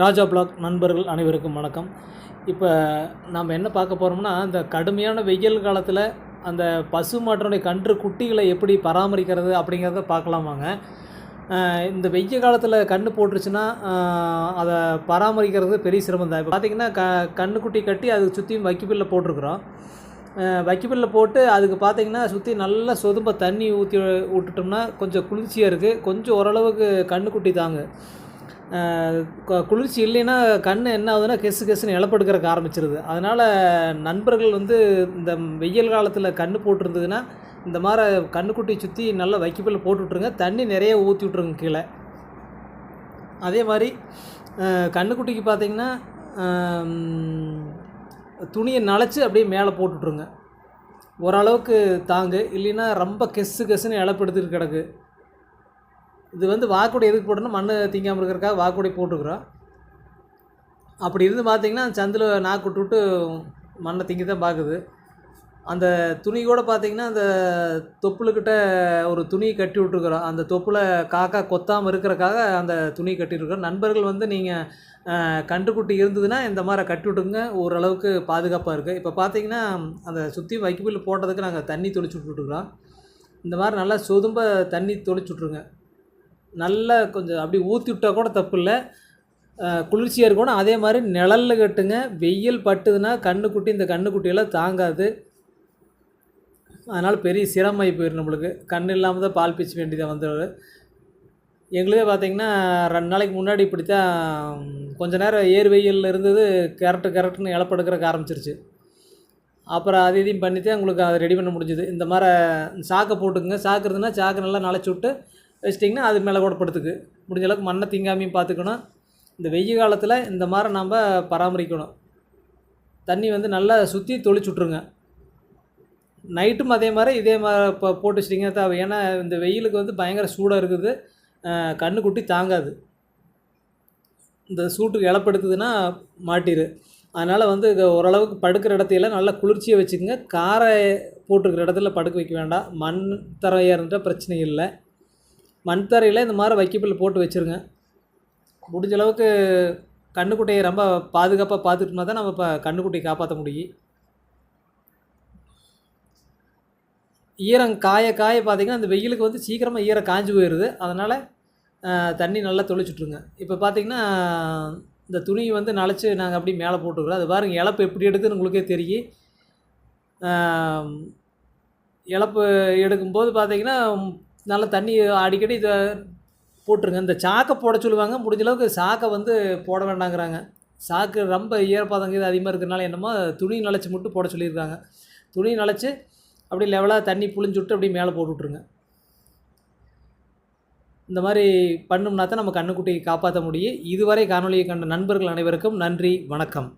ராஜா black நண்பர்கள் அனைவருக்கும் வணக்கம். இப்போ நாம் என்ன பார்க்க போகிறோம்னா இந்த கடுமையான வெயில் காலத்தில் அந்த பசு மாட்டினுடைய கன்று குட்டிகளை எப்படி பராமரிக்கிறது அப்படிங்கிறத பார்க்கலாம் வாங்க. இந்த வெய்ய காலத்தில் கன்று போட்டுருச்சுன்னா அதை பராமரிக்கிறது பெரிய சிரமம் தான் இப்போ பார்த்திங்கன்னா க கன்றுக்குட்டி கட்டி அதுக்கு சுற்றியும் வைக்கப்பில்ல போட்டிருக்குறோம். வைக்கப்பில்ல போட்டு அதுக்கு பார்த்தீங்கன்னா சுற்றி நல்லா சொதும்ப தண்ணி ஊற்றி விட்டுட்டோம்னா கொஞ்சம் குளிர்ச்சியாக இருக்குது கொஞ்சம் ஓரளவுக்கு கன்றுக்குட்டி தாங்க. குளிர்ச்சி இல்லைன்னா கண் என்ன ஆகுதுன்னா கெசு கெசுன்னு இழப்படுக்கிறக்க ஆரம்பிச்சிருது. அதனால் நண்பர்கள் வந்து இந்த வெயில் காலத்தில் கன்று போட்டிருந்ததுன்னா இந்த மாதிரி கன்றுக்குட்டி சுற்றி நல்லா வைக்கப்பில் போட்டு விட்ருங்க தண்ணி நிறைய ஊற்றி விட்ருங்க கீழே. அதே மாதிரி கண்ணுக்குட்டிக்கு கன்றுக்குட்டிக்கு பார்த்தீங்கன்னா துணியை நனைச்சி அப்படியே மேலே போட்டு விட்ருங்க ஓரளவுக்கு தாங்கு. இல்லைன்னா ரொம்ப கெஸ்ஸு கெஸ்ஸுன்னு இழப்படுத்திட்டு கிடக்கு. இது வந்து வாக்குடை எதுக்கு போட்டோன்னா மண் திங்காமல் இருக்கிறக்காக வாக்குடை போட்டுக்கிறோம். அப்படி இருந்து பார்த்தீங்கன்னா சந்தில் நாக்கு விட்டு விட்டு மண்ணை திங்கி தான் பார்க்குது. அந்த துணி கூட பார்த்தீங்கன்னா அந்த தொப்புளுக்கிட்ட ஒரு துணி கட்டி விட்ருக்குறோம் அந்த தொப்புளை காக்கா கொத்தாமல் இருக்கிறக்காக அந்த துணி கட்டியிருக்கிறோம். நண்பர்கள் வந்து நீங்கள் கன்றுக்குட்டி இருந்ததுன்னா இந்த மாதிரி கட்டி விட்டுங்க ஓரளவுக்கு பாதுகாப்பாக இருக்குது இப்போ பார்த்தீங்கன்னா அந்த சுற்றி வைக்கப்பில் போட்டதுக்கு நாங்கள் தண்ணி தொளிச்சு விட்டுருக்குறோம். இந்த மாதிரி நல்லா சொதும்ப தண்ணி தொளிச்சு விட்ருங்க நல்லா கொஞ்சம் அப்படி ஊற்றி விட்டால் கூட தப்பு இல்லை குளிர்ச்சியாக இருக்கணும் அதே மாதிரி நிழலில் கட்டுங்க. வெயில் பட்டுதுன்னா கண்ணுக்குட்டி இந்த கண்ணுக்குட்டியெல்லாம் தாங்காது. அதனால் பெரிய சிரமமாகி போயிடும் நம்மளுக்கு. கண் இல்லாமல் தான் பால் பீச்ச வேண்டியதாக வந்துடும் எங்களுக்கே பார்த்தீங்கன்னா ரெண்டு நாளைக்கு முன்னாடி இப்படி தான் கொஞ்ச நேரம் ஏர் வெயிலில் இருந்தது கரெக்டு கரெக்டுன்னு இழப்படுக்கிறக்க ஆரம்பிச்சிருச்சு. அப்புறம் அது இதையும் பண்ணிட்டு உங்களுக்கு அதை ரெடி பண்ண முடிஞ்சுது. இந்த மாதிரி சாக்கை போட்டுக்குங்க. சாக்கு இருந்ததுன்னா சாக்கு நல்லா நனைச்சி விட்டு வச்சிட்டிங்கன்னா அது மேலே கூட படுத்துக்கு. முடிஞ்ச அளவுக்கு மண்ணை திங்காமையும் பார்த்துக்கணும். இந்த வெய்ய காலத்தில் இந்த மாதிரி நம்ம பராமரிக்கணும். தண்ணி வந்து நல்லா சுற்றி தொளிச்சு விட்ருங்க நைட்டும் அதே மாதிரி இதே மாதிரி இப்போ போட்டு வச்சிட்டிங்கன்னா தேவை ஏன்னா இந்த வெயிலுக்கு வந்து பயங்கர சூடாக இருக்குது. கண்ணுக்குட்டி தாங்காது. இந்த சூட்டுக்கு இழப்படுத்துதுன்னா மாட்டிடு அதனால் வந்து ஓரளவுக்கு படுக்கிற இடத்தையெல்லாம் நல்லா குளிர்ச்சியை வச்சுக்கோங்க. காரை போட்டுருக்கிற இடத்துல படுக்க வைக்க வேண்டாம். மண் தரையாக இருந்தால் பிரச்சனை இல்லை. மண் தரையில் இந்த மாதிரி வைக்கப்பில் போட்டு வச்சுருங்க. முடிஞ்ச அளவுக்கு கண்ணுக்குட்டியை ரொம்ப பாதுகாப்பாக பார்த்துக்கிட்டோம்னா தான் நம்ம இப்போ கண்ணுக்குட்டியை காப்பாற்ற முடியும். ஈரம் காய காய பார்த்தீங்கன்னா அந்த வெயிலுக்கு வந்து சீக்கிரமாக ஈரம் காஞ்சு போயிடுது அதனால் தண்ணி நல்லா தொளிச்சுட்ருங்க இப்போ பார்த்திங்கன்னா இந்த துணி வந்து நனைச்சி நாங்கள் அப்படியே மேலே போட்டுக்கிறோம் அது பாருங்கள் இழப்பு எப்படி எடுக்குதுன்னு உங்களுக்கே தெரியும். இழப்பு எடுக்கும்போது பார்த்தீங்கன்னா நல்லா தண்ணி அடிக்கடி இதை போட்டுருங்க. இந்த சாக்கை போட சொல்லுவாங்க. முடிஞ்ச அளவுக்கு சாக்கை வந்து போட வேண்டாங்கிறாங்க. சாக்கு ரொம்ப ஈரப்பதங்க இது அதிகமாக இருக்கிறனால என்னமோ துணி நிலச்சி மட்டும் போட சொல்லியிருக்காங்க. துணி நிலச்சி அப்படியே லெவலாக தண்ணி புழிஞ்சு விட்டு அப்படியே மேலே போட்டு விட்ருங்க இந்த மாதிரி பண்ணோம்னா தான் நம்ம கண்ணுக்குட்டியை காப்பாற்ற முடியும். இதுவரை காணொலியை கண்ட நண்பர்கள் அனைவருக்கும் நன்றி வணக்கம்.